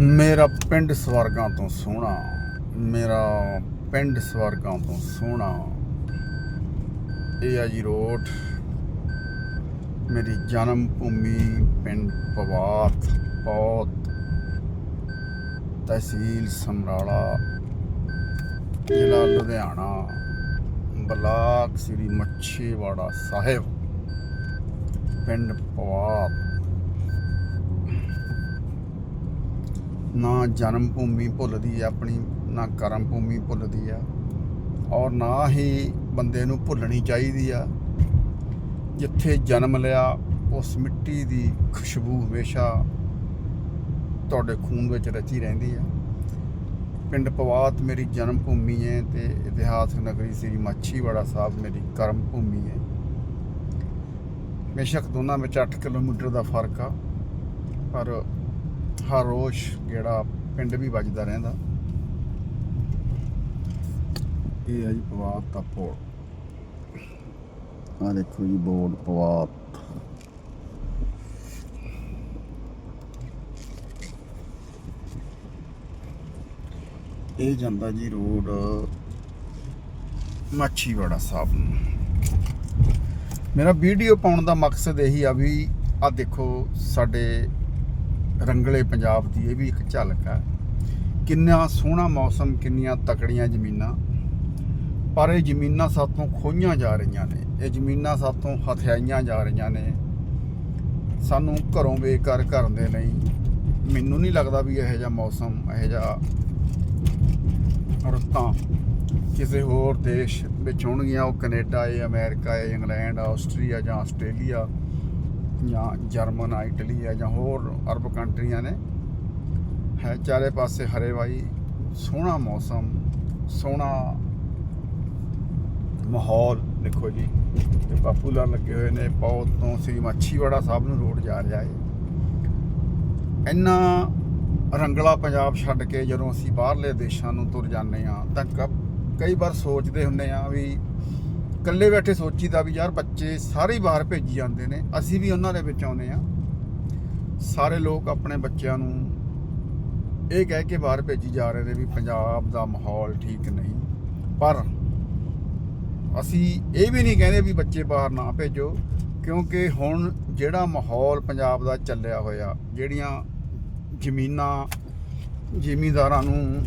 ਮੇਰਾ ਪਿੰਡ ਸਵਰਗਾਂ ਤੋਂ ਸੋਹਣਾ, ਮੇਰਾ ਪਿੰਡ ਸਵਰਗਾਂ ਤੋਂ ਸੋਹਣਾ। ਇਹ ਆ ਜੀ ਰੋਡ, ਮੇਰੀ ਜਨਮ ਭੂਮੀ ਪਿੰਡ ਪਵਾਤ, ਪੌਤ, ਤਹਿਸੀਲ ਸਮਰਾਲਾ, ਜ਼ਿਲ੍ਹਾ ਲੁਧਿਆਣਾ, ਬਲਾਕ ਸ੍ਰੀ ਮੱਛੀਵਾੜਾ ਸਾਹਿਬ, ਪਿੰਡ ਪਵਾਤ। ਨਾ ਜਨਮ ਭੂਮੀ ਭੁੱਲਦੀ ਹੈ ਆਪਣੀ ਨਾ ਕਰਮ ਭੂਮੀ ਭੁੱਲਦੀ ਆ ਔਰ ਨਾ ਹੀ ਬੰਦੇ ਨੂੰ ਭੁੱਲਣੀ ਚਾਹੀਦੀ ਆ। ਜਿੱਥੇ ਜਨਮ ਲਿਆ, ਉਸ ਮਿੱਟੀ ਦੀ ਖੁਸ਼ਬੂ ਹਮੇਸ਼ਾ ਤੁਹਾਡੇ ਖੂਨ ਵਿੱਚ ਰਚੀ ਰਹਿੰਦੀ ਆ। ਪਿੰਡ ਪਵਾਤ ਮੇਰੀ ਜਨਮ ਭੂਮੀ ਹੈ ਤੇ ਇਤਿਹਾਸਕ ਨਗਰੀ ਸ੍ਰੀ ਮਾਛੀਵਾੜਾ ਸਾਹਿਬ ਮੇਰੀ ਕਰਮ ਭੂਮੀ ਹੈ ਬੇਸ਼ੱਕ ਦੋਨਾਂ ਵਿੱਚ 8 ਕਿਲੋਮੀਟਰ ਦਾ ਫ਼ਰਕ ਆ, ਪਰ ਹਰ ਰੋਜ਼ ਜਿਹੜਾ ਪਿੰਡ ਵੀ ਵੱਜਦਾ ਰਹਿੰਦਾ। ਇਹ ਹੈ ਜੀ ਪਵਾਤ ਦਾ ਪੋੜ ਆ ਦੇਖੋ ਜੀ, ਬੋਰਡ ਪਵਾਤ। ਇਹ ਜਾਂਦਾ ਜੀ ਰੋਡ ਮਾਛੀਵਾੜਾ ਸਾਹਿਬ ਨੂੰ। ਮੇਰਾ ਵੀਡੀਓ ਪਾਉਣ ਦਾ ਮਕਸਦ ਇਹੀ ਆ ਵੀ ਆ ਦੇਖੋ ਸਾਡੇ ਰੰਗਲੇ ਪੰਜਾਬ ਦੀ ਇਹ ਵੀ ਇੱਕ ਝਲਕ ਹੈ। ਕਿੰਨਾ ਸੋਹਣਾ ਮੌਸਮ, ਕਿੰਨੀਆਂ ਤਕੜੀਆਂ ਜ਼ਮੀਨਾਂ। ਪਰ ਇਹ ਜ਼ਮੀਨਾਂ ਸਾਤੋਂ ਖੋਈਆਂ ਜਾ ਰਹੀਆਂ ਨੇ। ਇਹ ਜ਼ਮੀਨਾਂ ਸਾਤੋਂ ਹਥਿਆਈਆਂ ਜਾ ਰਹੀਆਂ ਨੇ। ਸਾਨੂੰ ਘਰੋਂ ਬੇਕਾਰ ਕਰਨ ਦੇ ਲਈ ਮੈਨੂੰ ਨਹੀਂ ਲੱਗਦਾ ਵੀ ਇਹੋ ਜਿਹਾ ਮੌਸਮ, ਇਹੋ ਜਿਹਾ ਰੁੱਤਾਂ ਕਿਸੇ ਹੋਰ ਦੇਸ਼ ਵਿੱਚ ਹੋਣਗੀਆਂ। ਉਹ ਕੈਨੇਡਾ ਹੈ ਅਮਰੀਕਾ ਹੈ ਇੰਗਲੈਂਡ, ਆਸਟਰੀਆ ਜਾਂ ਆਸਟ੍ਰੇਲੀਆ। ਜਾਂ ਜਰਮਨ ਆ ਇਟਲੀ ਆ ਜਾਂ ਹੋਰ ਅਰਬ ਕੰਟਰੀਆਂ ਨੇ, ਹੈ ਚਾਰੇ ਪਾਸੇ ਹਰੇ ਵਾਈ ਸੋਹਣਾ ਮੌਸਮ, ਸੋਹਣਾ ਮਾਹੌਲ, ਦੇਖੋ ਜੀ, ਤੇ ਪਾਪੂਲਰ ਲੱਗੇ ਹੋਏ ਨੇ ਪੌਤ ਤੋਂ ਸ੍ਰੀ ਮਾਛੀਵਾੜਾ ਸਾਹਿਬ ਨੂੰ ਰੋਡ ਜਾ ਰਿਹਾ ਹੈ ਇੰਨਾ ਰੰਗਲਾ ਪੰਜਾਬ ਛੱਡ ਕੇ ਜਦੋਂ ਅਸੀਂ ਬਾਹਰਲੇ ਦੇਸ਼ਾਂ ਨੂੰ ਤੁਰ ਜਾਂਦੇ ਆ ਤਾਂ ਕ- ਕਈ ਵਾਰ ਸੋਚਦੇ ਹੁੰਨੇ ਆ ਵੀ ਇਕੱਲੇ ਬੈਠੇ ਸੋਚੀਦਾ ਵੀ ਯਾਰ ਬੱਚੇ ਸਾਰੇ ਬਾਹਰ ਭੇਜੀ ਜਾਂਦੇ ਨੇ, ਅਸੀਂ ਵੀ ਉਹਨਾਂ ਦੇ ਵਿੱਚ ਆਉਂਦੇ ਆ ਸਾਰੇ ਲੋਕ ਆਪਣੇ ਬੱਚਿਆਂ ਨੂੰ ਇਹ ਕਹਿ ਕੇ ਬਾਹਰ ਭੇਜੀ ਜਾ ਰਹੇ ਨੇ ਵੀ ਪੰਜਾਬ ਦਾ ਮਾਹੌਲ ਠੀਕ ਨਹੀਂ, ਪਰ ਅਸੀਂ ਇਹ ਵੀ ਨਹੀਂ ਕਹਿੰਦੇ ਵੀ ਬੱਚੇ ਬਾਹਰ ਨਾ ਭੇਜੋ, ਕਿਉਂਕਿ ਹੁਣ ਜਿਹੜਾ ਮਾਹੌਲ ਪੰਜਾਬ ਦਾ ਚੱਲਿਆ ਹੋਇਆ, ਜਿਹੜੀਆਂ ਜ਼ਮੀਨਾਂ, ਜ਼ਿਮੀਂਦਾਰਾਂ ਨੂੰ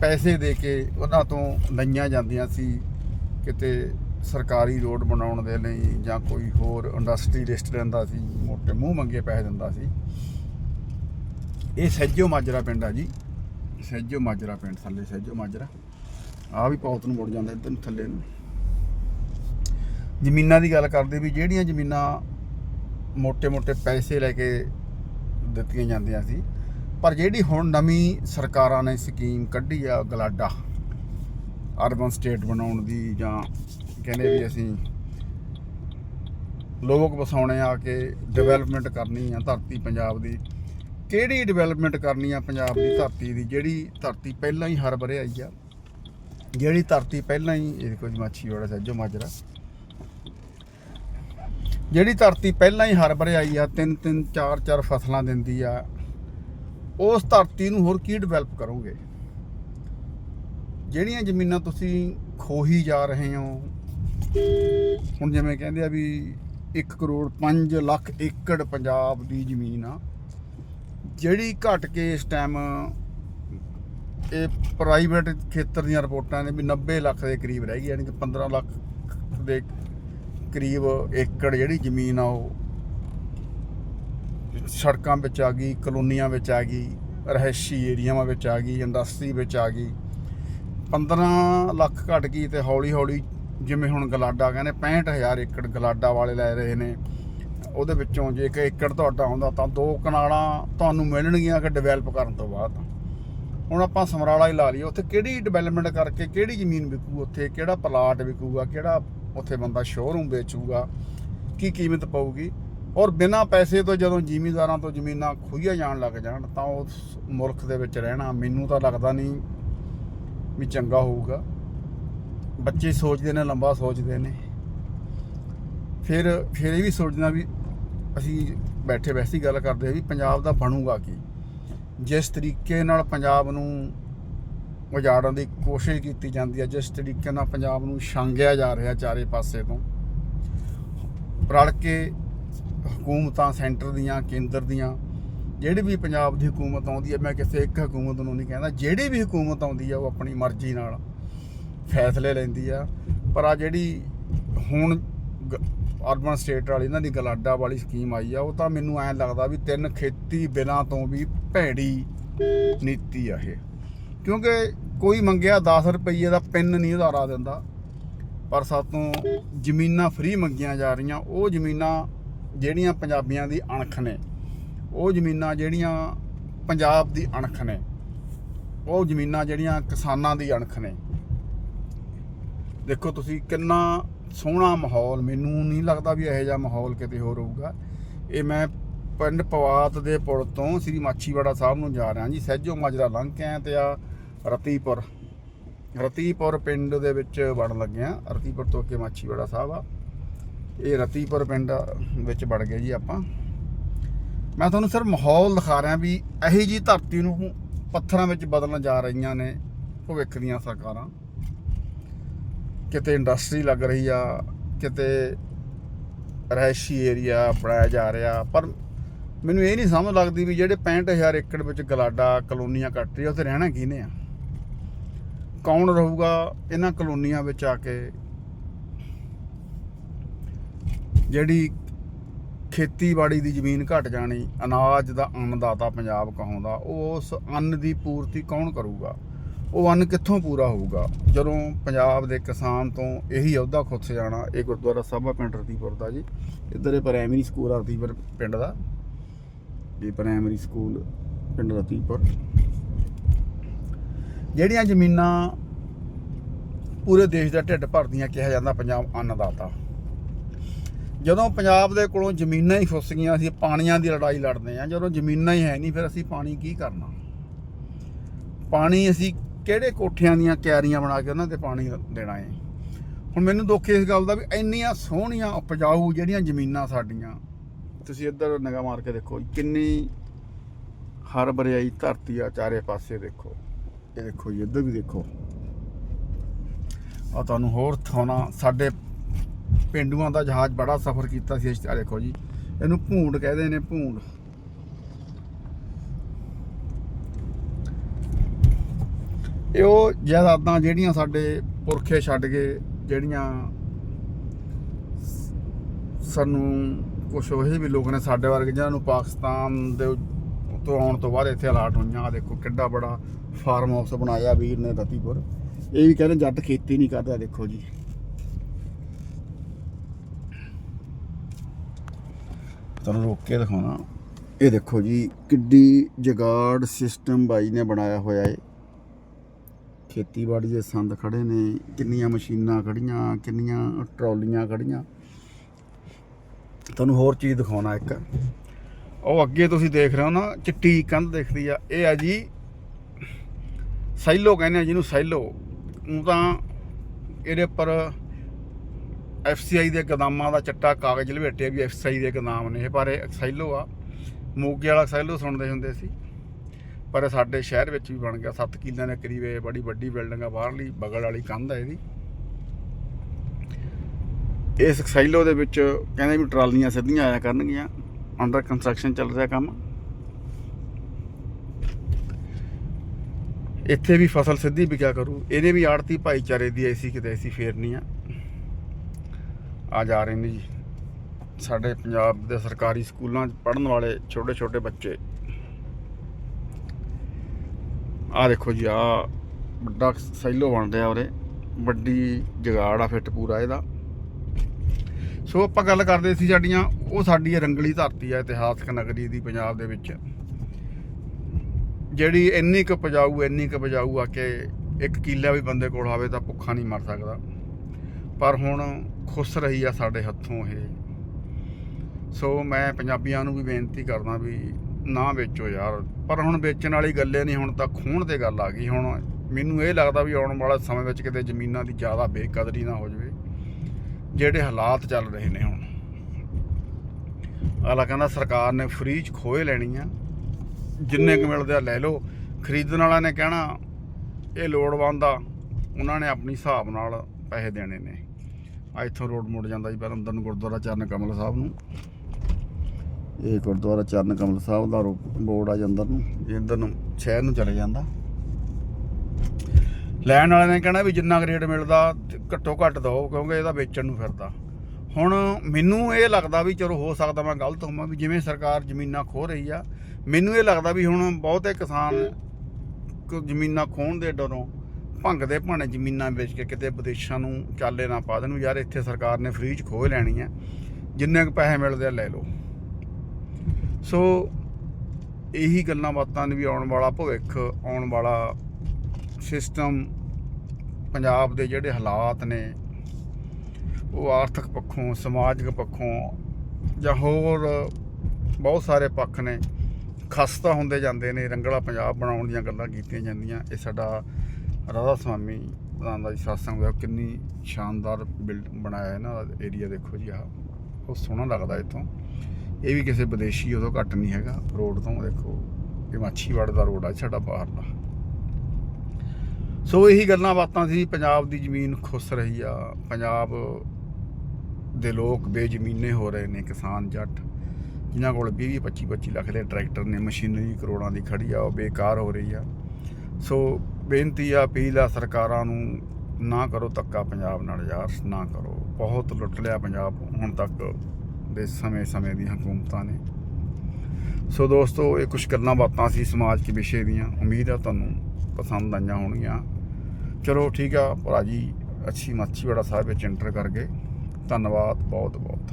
ਪੈਸੇ ਦੇ ਕੇ ਉਹਨਾਂ ਤੋਂ ਲਈਆਂ ਜਾਂਦੀਆਂ ਸੀ ਕਿਤੇ ਸਰਕਾਰੀ ਰੋਡ ਬਣਾਉਣ ਦੇ ਲਈ ਜਾਂ ਕੋਈ ਹੋਰ ਇੰਡਸਟਰੀ ਲਿਸਟ ਰਹਿੰਦਾ ਸੀ, ਮੋਟੇ ਮੂੰਹ ਮੰਗੇ ਪੈਸੇ ਦਿੰਦਾ ਸੀ। ਇਹ ਸਹਿਜੋ ਮਾਜਰਾ ਪਿੰਡ ਆ ਜੀ। ਸਹਿਜੋ ਮਾਜਰਾ ਪਿੰਡ, ਥੱਲੇ ਸਹਿਜੋ ਮਾਜਰਾ। ਆ ਵੀ ਪੌਤ ਨੂੰ ਮੁੜ ਜਾਂਦਾ ਇੱਧਰ ਨੂੰ, ਥੱਲੇ ਨੂੰ। ਜ਼ਮੀਨਾਂ ਦੀ ਗੱਲ ਕਰਦੇ ਵੀ ਜਿਹੜੀਆਂ ਜ਼ਮੀਨਾਂ ਮੋਟੇ ਮੋਟੇ ਪੈਸੇ ਲੈ ਕੇ ਦਿੱਤੀਆਂ ਜਾਂਦੀਆਂ ਸੀ, ਪਰ ਜਿਹੜੀ ਹੁਣ ਨਵੀਂ ਸਰਕਾਰਾਂ ਨੇ ਸਕੀਮ ਕੱਢੀ ਆ, ਗਲਾਡਾ। ਅਰਬਨ ਸਟੇਟ ਬਣਾਉਣ ਦੀ ਜਾਂ ਕਹਿੰਦੇ ਵੀ ਅਸੀਂ ਲੋਕ ਵਸਾਉਣੇ ਆ ਕੇ ਡਿਵੈਲਪਮੈਂਟ ਕਰਨੀ ਆ ਧਰਤੀ ਪੰਜਾਬ ਦੀ। ਕਿਹੜੀ ਡਿਵੈਲਪਮੈਂਟ ਕਰਨੀ ਆ ਪੰਜਾਬ ਦੀ ਧਰਤੀ ਦੀ? ਜਿਹੜੀ ਧਰਤੀ ਪਹਿਲਾਂ ਹੀ ਹਰ ਭਰੇ ਆਈ ਆ। ਜਿਹੜੀ ਧਰਤੀ ਪਹਿਲਾਂ ਹੀ, ਇਹ ਕੁਝ ਮਾਛੀ ਵਾਲਾ ਸੱਜੋ ਮਾਜਰਾ। ਜਿਹੜੀ ਧਰਤੀ ਪਹਿਲਾਂ ਹੀ ਹਰ ਭਰੇ ਆਈ ਆ, ਤਿੰਨ ਤਿੰਨ, ਚਾਰ ਚਾਰ ਫਸਲਾਂ ਦਿੰਦੀ ਆ, ਉਸ ਧਰਤੀ ਨੂੰ ਹੋਰ ਕੀ ਡਿਵੈਲਪ ਕਰੋਗੇ? ਜਿਹੜੀਆਂ ਜ਼ਮੀਨਾਂ ਤੁਸੀਂ ਖੋਹੀ ਜਾ ਰਹੇ ਹੋ, ਹੁਣ ਜਿਵੇਂ ਕਹਿੰਦੇ ਆ ਵੀ 1 ਕਰੋੜ 5 ਲੱਖ ਏਕੜ ਪੰਜਾਬ ਦੀ ਜ਼ਮੀਨ ਆ, ਜਿਹੜੀ ਘਟ ਕੇ ਇਸ ਟਾਈਮ ਇਹ ਪ੍ਰਾਈਵੇਟ ਖੇਤਰ ਦੀਆਂ ਰਿਪੋਰਟਾਂ ਨੇ ਵੀ 90 ਲੱਖ ਦੇ ਕਰੀਬ ਰਹਿ ਗਈ, ਯਾਨੀ ਕਿ 15 ਲੱਖ ਦੇ ਕਰੀਬ ਏਕੜ ਜਿਹੜੀ ਜ਼ਮੀਨ ਆ ਉਹ ਸੜਕਾਂ ਵਿੱਚ ਆ ਗਈ, ਕਲੋਨੀਆਂ ਵਿੱਚ ਆ ਗਈ ਰਹਿਸ਼ੀ ਏਰੀਆਵਾਂ ਵਿੱਚ ਆ ਗਈ, ਇੰਡਸਟਰੀ ਵਿੱਚ ਆ ਗਈ। 15 ਲੱਖ ਘਟ ਗਈ ਤੇ ਹੌਲੀ ਹੌਲੀ ਜਿਵੇਂ ਹੁਣ ਗਲਾਡਾ ਕਹਿੰਦੇ 65000 ਏਕੜ ਗਲਾਡਾ ਵਾਲੇ ਲੈ ਰਹੇ ਨੇ, ਉਹਦੇ ਵਿੱਚੋਂ ਜੇ ਇੱਕ ਏਕੜ ਤੁਹਾਡਾ ਆਉਂਦਾ ਤਾਂ ਦੋ ਕਨਾਲਾਂ ਤੁਹਾਨੂੰ ਮਿਲਣਗੀਆਂ ਕਿ ਡਿਵੈਲਪ ਕਰਨ ਤੋਂ ਬਾਅਦ। ਹੁਣ ਆਪਾਂ ਸਮਰਾਲਾ ਹੀ ਲਾ ਲਈਏ, ਉੱਥੇ ਕਿਹੜੀ ਡਿਵੈਲਪਮੈਂਟ ਕਰਕੇ ਕਿਹੜੀ ਜ਼ਮੀਨ ਵਿਕੂ ਉੱਥੇ, ਕਿਹੜਾ ਪਲਾਟ ਵਿਕੂਗਾ, ਕਿਹੜਾ ਉੱਥੇ ਬੰਦਾ ਸ਼ੋਰੂਮ ਵੇਚੂਗਾ, ਕੀ ਕੀਮਤ ਪਊਗੀ? ਔਰ ਬਿਨਾਂ ਪੈਸੇ ਤੋਂ ਜਦੋਂ ਜ਼ਿਮੀਂਦਾਰਾਂ ਤੋਂ ਜ਼ਮੀਨਾਂ ਖੋਈਆਂ ਜਾਣ ਲੱਗ ਜਾਣ ਤਾਂ ਉਸ ਮੁਲਕ ਦੇ ਵਿੱਚ ਰਹਿਣਾ ਮੈਨੂੰ ਤਾਂ ਲੱਗਦਾ ਨਹੀਂ ਵੀ ਚੰਗਾ ਹੋਊਗਾ। ਬੱਚੇ ਸੋਚਦੇ ਨੇ, ਲੰਬਾ ਸੋਚਦੇ ਨੇ। ਫਿਰ ਫਿਰ ਇਹ ਵੀ ਸੋਚਣਾ ਵੀ ਅਸੀਂ ਬੈਠੇ ਵੈਸੀ ਗੱਲ ਕਰਦੇ ਆ ਵੀ ਪੰਜਾਬ ਦਾ ਬਣੂਗਾ ਕੀ। ਜਿਸ ਤਰੀਕੇ ਨਾਲ ਪੰਜਾਬ ਨੂੰ ਉਜਾੜਨ ਦੀ ਕੋਸ਼ਿਸ਼ ਕੀਤੀ ਜਾਂਦੀ ਹੈ, ਜਿਸ ਤਰੀਕੇ ਨਾਲ ਪੰਜਾਬ ਨੂੰ ਛਾਂਗਿਆ ਜਾ ਰਿਹਾ ਚਾਰੇ ਪਾਸੇ ਤੋਂ, ਰਲ ਕੇ ਹਕੂਮਤਾਂ ਸੈਂਟਰ ਦੀਆਂ, ਕੇਂਦਰ ਦੀਆਂ ਜਿਹੜੀ ਵੀ ਪੰਜਾਬ ਦੀ ਹਕੂਮਤ ਆਉਂਦੀ ਹੈ ਮੈਂ ਕਿਸੇ ਇੱਕ ਹਕੂਮਤ ਨੂੰ ਨਹੀਂ ਕਹਿੰਦਾ, ਜਿਹੜੀ ਵੀ ਹਕੂਮਤ ਆਉਂਦੀ ਆ, ਉਹ ਆਪਣੀ ਮਰਜ਼ੀ ਨਾਲ ਫੈਸਲੇ ਲੈਂਦੀ ਆ। ਪਰ ਆ ਜਿਹੜੀ ਹੁਣ ਅਰਬਨ ਸਟੇਟ ਵਾਲੀ, ਇਹਨਾਂ ਦੀ ਗਲਾਡਾ ਵਾਲੀ ਸਕੀਮ ਆਈ ਆ, ਉਹ ਤਾਂ ਮੈਨੂੰ ਐਂ ਲੱਗਦਾ ਵੀ ਤਿੰਨ ਖੇਤੀ ਬਿਨਾਂ ਤੋਂ ਵੀ ਭੈੜੀ ਨੀਤੀ ਆ ਇਹ। ਕਿਉਂਕਿ ਕੋਈ ਮੰਗਿਆ 10 ਰੁਪਏ ਦਾ ਪਿੰਨ ਨਹੀਂ ਉਧਾਰਾ ਦਿੰਦਾ, ਪਰ ਸਾਤੋਂ ਜ਼ਮੀਨਾਂ ਫ੍ਰੀ ਮੰਗੀਆਂ ਜਾ ਰਹੀਆਂ, ਉਹ ਜ਼ਮੀਨਾਂ ਜਿਹੜੀਆਂ ਪੰਜਾਬੀਆਂ ਦੀ ਅਣਖ ਨੇ। ਉਹ ਜ਼ਮੀਨਾਂ ਜਿਹੜੀਆਂ ਪੰਜਾਬ ਦੀ ਅਣਖ ਨੇ, ਉਹ ਜ਼ਮੀਨਾਂ ਜਿਹੜੀਆਂ ਕਿਸਾਨਾਂ ਦੀ ਅਣਖ ਨੇ। ਦੇਖੋ ਤੁਸੀਂ ਕਿੰਨਾ ਸੋਹਣਾ ਮਾਹੌਲ, ਮੈਨੂੰ ਨਹੀਂ ਲੱਗਦਾ ਵੀ ਇਹੋ ਜਿਹਾ ਮਾਹੌਲ ਕਿਤੇ ਹੋਰ ਹੋਊਗਾ। ਇਹ ਮੈਂ ਪਿੰਡ ਪਵਾਤ ਦੇ ਪੁਲ ਤੋਂ ਸ੍ਰੀ ਮਾਛੀਵਾੜਾ ਸਾਹਿਬ ਨੂੰ ਜਾ ਰਿਹਾ ਜੀ, ਸਹਿਜੋ ਮਾਜਰਾ ਲੰਘ ਕੇ ਆਇਆ ਤੇ ਆ ਰਤੀਪੁਰ। ਰਤੀਪੁਰ ਪਿੰਡ ਦੇ ਵਿੱਚ ਵੜਨ ਲੱਗੇ ਆ ਰਤੀਪੁਰ ਤੋਂ ਅੱਗੇ ਮਾਛੀਵਾੜਾ ਸਾਹਿਬ ਆ। ਇਹ ਰਤੀਪੁਰ ਪਿੰਡ ਵਿੱਚ ਵੜ ਗਏ ਜੀ ਆਪਾਂ। ਮੈਂ ਤੁਹਾਨੂੰ ਸਰ ਮਾਹੌਲ ਦਿਖਾ ਰਿਹਾ ਵੀ ਇਹੀ ਜੀ ਧਰਤੀ ਨੂੰ ਪੱਥਰਾਂ ਵਿੱਚ ਬਦਲਣ ਜਾ ਰਹੀਆਂ ਨੇ ਭਵਿੱਖ ਦੀਆਂ ਸਰਕਾਰਾਂ। ਕਿਤੇ ਇੰਡਸਟਰੀ ਲੱਗ ਰਹੀ ਆ, ਕਿਤੇ ਰਹਿਸ਼ੀ ਏਰੀਆ ਬਣਾਇਆ ਜਾ ਰਿਹਾ, ਪਰ ਮੈਨੂੰ ਇਹ ਨਹੀਂ ਸਮਝ ਲੱਗਦੀ ਵੀ ਜਿਹੜੇ 65000 ਏਕੜ ਵਿੱਚ ਗਲਾਡਾ ਕਲੋਨੀਆਂ ਕੱਟ ਰਹੀ ਉੱਥੇ ਰਹਿਣਾ ਕਿਹਨੇ ਆ? ਕੌਣ ਰਹੂਗਾ ਇਹਨਾਂ ਕਲੋਨੀਆਂ ਵਿੱਚ ਆ ਕੇ? ਜਿਹੜੀ ਖੇਤੀਬਾੜੀ ਦੀ ਜ਼ਮੀਨ ਘਟ ਜਾਣੀ, ਅਨਾਜ ਦਾ ਅੰਨਦਾਤਾ ਪੰਜਾਬ ਕਹਾਉਂਦਾ ਉਹ ਉਸ ਅੰਨ ਦੀ ਪੂਰਤੀ ਕੌਣ ਕਰੂਗਾ? ਉਹ ਅੰਨ ਕਿੱਥੋਂ ਪੂਰਾ ਹੋਊਗਾ? ਜਦੋਂ ਪੰਜਾਬ ਦੇ ਕਿਸਾਨ ਤੋਂ ਇਹੀ ਅਹੁਦਾ ਖੁੱਸ ਜਾਣਾ, ਇਹ ਗੁਰਦੁਆਰਾ ਸਾਹਿਬਾ ਪਿੰਡ ਰਤੀਪੁਰ ਦਾ ਜੀ। ਇੱਧਰ ਇਹ ਪ੍ਰਾਇਮਰੀ ਸਕੂਲ ਆ ਰਤੀਪੁਰ ਪਿੰਡ ਦਾ। ਇਹ ਪ੍ਰਾਇਮਰੀ ਸਕੂਲ ਪਿੰਡ ਰਤੀਪੁਰ। ਜਿਹੜੀਆਂ ਜ਼ਮੀਨਾਂ ਪੂਰੇ ਦੇਸ਼ ਦਾ ਢਿੱਡ ਭਰਦੀਆਂ ਕਿਹਾ ਜਾਂਦਾ, ਪੰਜਾਬ ਅੰਨਦਾਤਾ। ਜਦੋਂ ਪੰਜਾਬ ਦੇ ਕੋਲੋਂ ਜ਼ਮੀਨਾਂ ਹੀ ਫੁੱਸ ਗਈਆਂ, ਅਸੀਂ ਪਾਣੀਆਂ ਦੀ ਲੜਾਈ ਲੜਦੇ ਆ ਜਦੋਂ ਜ਼ਮੀਨਾਂ ਹੀ ਹੈ ਨਹੀਂ, ਫਿਰ ਅਸੀਂ ਪਾਣੀ ਕੀ ਕਰਨਾ? ਪਾਣੀ ਅਸੀਂ ਕਿਹੜੇ ਕੋਠਿਆਂ ਦੀਆਂ ਕਿਆਰੀਆਂ ਬਣਾ ਕੇ ਉਹਨਾਂ ਤੇ ਪਾਣੀ ਦੇਣਾ ਹੈ? ਹੁਣ ਮੈਨੂੰ ਦੁੱਖ ਇਸ ਗੱਲ ਦਾ ਵੀ ਇੰਨੀਆਂ ਸੋਹਣੀਆਂ ਉਪਜਾਊ ਜਿਹੜੀਆਂ ਜ਼ਮੀਨਾਂ ਸਾਡੀਆਂ, ਤੁਸੀਂ ਇੱਧਰ ਨਿਗਾਹ ਮਾਰ ਕੇ ਦੇਖੋ, ਕਿੰਨੀ ਹਰ ਬਰਿਆਈ ਧਰਤੀ ਆ, ਚਾਰੇ ਪਾਸੇ ਦੇਖੋ। ਇਹ ਦੇਖੋ ਜੀ, ਇੱਧਰ ਵੀ ਦੇਖੋ। ਆ ਤੁਹਾਨੂੰ ਹੋਰ ਥਾਣਾ ਸਾਡੇ ਪਿੰਡੂਆਂ ਦਾ ਜਹਾਜ਼ ਬੜਾ ਸਫ਼ਰ ਕੀਤਾ ਸੀ ਇਸ ਆ ਦੇਖੋ ਜੀ। ਇਹਨੂੰ ਭੂੰਡ ਕਹਿੰਦੇ ਨੇ, ਭੂੰਡ। ਇਹ ਉਹ ਜਾਇਦਾਦਾਂ ਜਿਹੜੀਆਂ ਸਾਡੇ ਪੁਰਖੇ ਛੱਡ ਗਏ ਜਿਹੜੀਆਂ ਸਾਨੂੰ ਕੁਝ ਉਹ ਵੀ ਲੋਕ ਨੇ ਸਾਡੇ ਵਰਗੇ ਜਿਹਨਾਂ ਨੂੰ ਪਾਕਿਸਤਾਨ ਦੇ ਤੋਂ ਆਉਣ ਤੋਂ ਬਾਅਦ ਇੱਥੇ ਅਲਾਟ ਹੋਈਆਂ। ਆ ਦੇਖੋ ਕਿੱਡਾ ਬੜਾ ਫਾਰਮ ਹਾਊਸ ਬਣਾਇਆ ਵੀਰ ਨੇ ਰਤੀਪੁਰ ਇਹ ਵੀ ਕਹਿੰਦੇ ਜੱਟ ਖੇਤੀ ਨਹੀਂ ਕਰਦਾ, ਦੇਖੋ ਜੀ। ਤੁਹਾਨੂੰ ਰੋਕ ਕੇ ਦਿਖਾਉਣਾ। ਇਹ ਦੇਖੋ ਜੀ, ਕਿੱਡੀ ਜਗਾੜ ਸਿਸਟਮ ਬਾਈ ਨੇ ਬਣਾਇਆ ਹੋਇਆ ਏ। ਖੇਤੀਬਾੜੀ ਦੇ ਸੰਦ ਖੜੇ ਨੇ, ਕਿੰਨੀਆਂ ਮਸ਼ੀਨਾਂ ਖੜੀਆਂ, ਕਿੰਨੀਆਂ ਟਰਾਲੀਆਂ ਖੜੀਆਂ। ਤੁਹਾਨੂੰ ਹੋਰ ਚੀਜ਼ ਦਿਖਾਉਣਾ ਇੱਕ। ਉਹ ਅੱਗੇ ਤੁਸੀਂ ਦੇਖ ਰਹੇ ਹੋ ਨਾ, ਚਿੱਟੀ ਕੰਧ ਦਿਖਦੀ ਆ। ਇਹ ਆ ਜੀ, ਸੈਲੋ ਕਹਿੰਦੇ ਆ ਜਿਹਨੂੰ ਸੈਲੋ। ਉਹ ਤਾਂ ਇਹਦੇ ਉੱਪਰ ਐਫਸੀਆਈ ਦੇ ਗਦਾਮਾਂ ਦਾ ਚੱਟਾ ਕਾਗਜ਼ ਲਪੇਟਿਆ ਵੀ ਐਫਸੀਆਈ ਦੇ ਗਦਾਮ ਨੇ। ਇਹ ਪਰ ਇਹ ਸੈਲੋ ਆ। ਮੋਗੇ ਵਾਲਾ ਸੈਲੋ ਸੁਣਦੇ ਹੁੰਦੇ ਸੀ। ਪਰ ਇਹ ਸਾਡੇ ਸ਼ਹਿਰ ਵਿੱਚ ਵੀ ਬਣ ਗਿਆ। 7 ਕਿੱਲਿਆਂ ਦੇ ਕਰੀਬ ਇਹ ਬੜੀ ਵੱਡੀ ਬਿਲਡਿੰਗ ਆ, ਬਾਹਰਲੀ ਬਗਲ ਵਾਲੀ ਕੰਧ ਆ ਇਹਦੀ। ਇਸ ਐਕਸਾਈਲੋ ਦੇ ਵਿੱਚ ਕਹਿੰਦੇ ਵੀ ਟਰਾਲੀਆਂ ਸਿੱਧੀਆਂ ਆਇਆ ਕਰਨਗੀਆਂ। ਅੰਡਰ ਕੰਸਟਰਕਸ਼ਨ ਚੱਲ ਰਿਹਾ ਕੰਮ। ਇੱਥੇ ਵੀ ਫਸਲ ਸਿੱਧੀ ਵਿਕਿਆ ਕਰੂ। ਇਹਨੇ ਵੀ ਆੜਤੀ ਭਾਈਚਾਰੇ ਦੀ ਐਸੀ ਕਿਤੇ ਐਸੀ ਫੇਰਨੀ ਆ। ਆ ਜਾ ਰਹੇ ਨੇ ਜੀ। ਸਾਡੇ ਪੰਜਾਬ ਦੇ ਸਰਕਾਰੀ ਸਕੂਲਾਂ 'ਚ ਪੜ੍ਹਨ ਵਾਲੇ ਛੋਟੇ ਛੋਟੇ ਬੱਚੇ। ਆ ਦੇਖੋ ਜੀ ਆ ਵੱਡਾ ਸੈਲੋ ਬਣ ਰਿਹਾ ਉਰੇ। ਵੱਡੀ ਜਗਾੜ ਆ ਫਿੱਟ ਪੂਰਾ ਇਹਦਾ। ਸੋ ਆਪਾਂ ਗੱਲ ਕਰਦੇ ਸੀ ਸਾਡੀਆਂ, ਉਹ ਸਾਡੀ ਰੰਗਲੀ ਧਰਤੀ ਆ, ਇਤਿਹਾਸਕ ਨਗਰੀ ਦੀ ਪੰਜਾਬ ਦੇ ਵਿੱਚ। ਜਿਹੜੀ ਇੰਨੀ ਕੁ ਉਪਜਾਊ, ਇੰਨੀ ਕੁ ਉਪਜਾਊ ਆ ਕਿ ਇੱਕ ਕਿੱਲਾ ਵੀ ਬੰਦੇ ਕੋਲ ਆਵੇ ਤਾਂ ਭੁੱਖਾ ਨਹੀਂ ਮਰ ਸਕਦਾ। ਪਰ ਹੁਣ ਖੁੱਸ ਰਹੀ ਆ ਸਾਡੇ ਹੱਥੋਂ ਇਹ। ਸੋ ਮੈਂ ਪੰਜਾਬੀਆਂ ਨੂੰ ਵੀ ਬੇਨਤੀ ਕਰਦਾ ਵੀ ਨਾ ਵੇਚੋ ਯਾਰ। ਪਰ ਹੁਣ ਵੇਚਣ ਵਾਲੀ ਗੱਲੇ ਨਹੀਂ, ਹੁਣ ਤਾਂ ਖੂਨ ਤੇ ਗੱਲ ਆ ਗਈ। ਹੁਣ ਮੈਨੂੰ ਇਹ ਲੱਗਦਾ ਵੀ ਆਉਣ ਵਾਲੇ ਸਮੇਂ ਵਿੱਚ ਕਿਤੇ ਜ਼ਮੀਨਾਂ ਦੀ ਜ਼ਿਆਦਾ ਬੇਕਦਰੀ ਨਾ ਹੋ ਜਾਵੇ, ਜਿਹੜੇ ਹਾਲਾਤ ਚੱਲ ਰਹੇ ਨੇ ਹੁਣ। ਆਲਾ ਕਹਿੰਦਾ, ਸਰਕਾਰ ਨੇ ਫ੍ਰੀ ਚ ਖੋਏ ਲੈਣੀ ਆ ਜਿੰਨੇ ਕੁ ਮਿਲਦੇ ਆ ਲੈ ਲਓ। ਖਰੀਦਣ ਵਾਲਿਆਂ ਨੇ ਕਹਿਣਾ, ਇਹ ਲੋੜਵੰਦ ਆ। ਉਹਨਾਂ ਨੇ ਆਪਣੀ ਹਿਸਾਬ ਨਾਲ ਪੈਸੇ ਦੇਣੇ ਨੇ। ਆ ਇੱਥੋਂ ਰੋਡ ਮੁੜ ਜਾਂਦਾ ਜੀ ਪਹਿਲਾਂ ਅੰਦਰ ਨੂੰ ਗੁਰਦੁਆਰਾ ਚਰਨ ਕਮਲ ਸਾਹਿਬ ਨੂੰ। ਇਹ ਗੁਰਦੁਆਰਾ ਚਰਨ ਕਮਲ ਸਾਹਿਬ ਦਾ ਬੋਰਡ ਆ ਜਾਂਦਾ ਨੂੰ, ਇਹ ਅੰਦਰ ਨੂੰ ਸ਼ਹਿਰ ਨੂੰ ਚਲੇ ਜਾਂਦਾ। ਲੈਣ ਵਾਲਿਆਂ ਨੇ ਕਹਿਣਾ ਵੀ ਜਿੰਨਾ ਕੁ ਰੇਟ ਮਿਲਦਾ, ਘੱਟੋ ਘੱਟ ਦਿਓ, ਕਿਉਂਕਿ ਇਹਦਾ ਵੇਚਣ ਨੂੰ ਫਿਰਦਾ। ਹੁਣ ਮੈਨੂੰ ਇਹ ਲੱਗਦਾ ਵੀ ਚਲੋ ਹੋ ਸਕਦਾ ਮੈਂ ਗਲਤ ਹੋਵਾਂ ਵੀ ਜਿਵੇਂ ਸਰਕਾਰ ਜ਼ਮੀਨਾਂ ਖੋ ਰਹੀ ਆ, ਮੈਨੂੰ ਇਹ ਲੱਗਦਾ ਵੀ ਹੁਣ ਬਹੁਤੇ ਕਿਸਾਨ ਜ਼ਮੀਨਾਂ ਖੋਣ ਦੇ ਡਰੋਂ ਭੰਗਦੇ ਭਾਣੇ ਜ਼ਮੀਨਾਂ ਵੇਚ ਕੇ ਕਿਤੇ ਵਿਦੇਸ਼ਾਂ ਨੂੰ ਚਾਲੇ ਨਾ ਪਾ ਦੇਣ ਵੀ ਯਾਰ ਇੱਥੇ ਸਰਕਾਰ ਨੇ ਫ੍ਰੀ ਚ ਖੋਹ ਲੈਣੀ ਆ ਜਿੰਨੇ ਕੁ ਪੈਸੇ ਮਿਲਦੇ ਆ ਲੈ ਲਓ। ਸੋ ਇਹੀ ਗੱਲਾਂ ਬਾਤਾਂ ਨੇ ਵੀ ਆਉਣ ਵਾਲਾ ਭਵਿੱਖ, ਆਉਣ ਵਾਲਾ ਸਿਸਟਮ ਪੰਜਾਬ ਦੇ ਜਿਹੜੇ ਹਾਲਾਤ ਨੇ, ਉਹ ਆਰਥਿਕ ਪੱਖੋਂ, ਸਮਾਜਿਕ ਪੱਖੋਂ ਜਾਂ ਹੋਰ ਬਹੁਤ ਸਾਰੇ ਪੱਖ ਨੇ, ਖਸਤਾ ਹੁੰਦੇ ਜਾਂਦੇ ਨੇ, ਰੰਗਲਾ ਪੰਜਾਬ ਬਣਾਉਣ ਦੀਆਂ ਗੱਲਾਂ ਕੀਤੀਆਂ ਜਾਂਦੀਆਂ, ਇਹ ਸਾਡਾ ਰਾਧਾ ਸਵਾਮੀ ਪ੍ਰਧਾਨ ਦਾ ਜੀ satsang ਹੋਇਆ ਕਿੰਨੀ ਸ਼ਾਨਦਾਰ ਬਿਲਡ ਬਣਾਇਆ ਇਹਨਾਂ ਦਾ ਏਰੀਆ ਦੇਖੋ ਜੀ ਆਹ, ਬਹੁਤ ਸੋਹਣਾ ਲੱਗਦਾ ਇੱਥੋਂ। ਇਹ ਵੀ ਕਿਸੇ ਵਿਦੇਸ਼ੀ ਉਦੋਂ ਘੱਟ ਨਹੀਂ ਹੈਗਾ ਰੋਡ ਤੋਂ ਦੇਖੋ, ਇਹ ਮਾਛੀਵਾੜ ਦਾ ਰੋਡ ਆ ਸਾਡਾ ਬਾਹਰਲਾ ਸੋ ਇਹੀ ਗੱਲਾਂ ਬਾਤਾਂ ਸੀ, ਪੰਜਾਬ ਦੀ ਜ਼ਮੀਨ ਖੁੱਸ ਰਹੀ ਆ, ਪੰਜਾਬ ਦੇ ਲੋਕ ਬੇਜ਼ਮੀਨੇ ਹੋ ਰਹੇ ਨੇ ਕਿਸਾਨ ਜੱਟ, ਜਿਨ੍ਹਾਂ ਕੋਲ 20 25 25 ਲੱਖ ਦੇ ਟਰੈਕਟਰ ਨੇ, ਮਸ਼ੀਨਰੀ ਕਰੋੜਾਂ ਦੀ ਖੜੀ ਆ, ਉਹ ਬੇਕਾਰ ਹੋ ਰਹੀ ਆ। ਸੋ ਬੇਨਤੀ ਆ, ਅਪੀਲ ਆ ਸਰਕਾਰਾਂ ਨੂੰ, ਨਾ ਕਰੋ ਧੱਕਾ ਪੰਜਾਬ ਨਾਲ ਯਾਰ, ਨਾ ਕਰੋ। ਬਹੁਤ ਲੁੱਟ ਲਿਆ ਪੰਜਾਬ ਹੁਣ ਤੱਕ ਦੇ ਸਮੇਂ-ਸਮੇਂ ਦੀਆਂ ਹਕੂਮਤਾਂ ਨੇ। ਸੋ ਦੋਸਤੋ, ਇਹ ਕੁਝ ਗੱਲਾਂ ਬਾਤਾਂ ਸੀ ਸਮਾਜ ਕੇ ਵਿਸ਼ੇ ਦੀਆਂ। ਉਮੀਦ ਆ ਤੁਹਾਨੂੰ ਪਸੰਦ ਆਈਆਂ ਹੋਣਗੀਆਂ। ਚਲੋ ਠੀਕ ਆ, ਭਰਾ ਜੀ, ਅੱਛੀ ਮੱਛੀ ਬੜਾ ਸਾਹਿਬ ਵਿੱਚ ਐਂਟਰ ਕਰ ਗਏ ਧੰਨਵਾਦ ਬਹੁਤ ਬਹੁਤ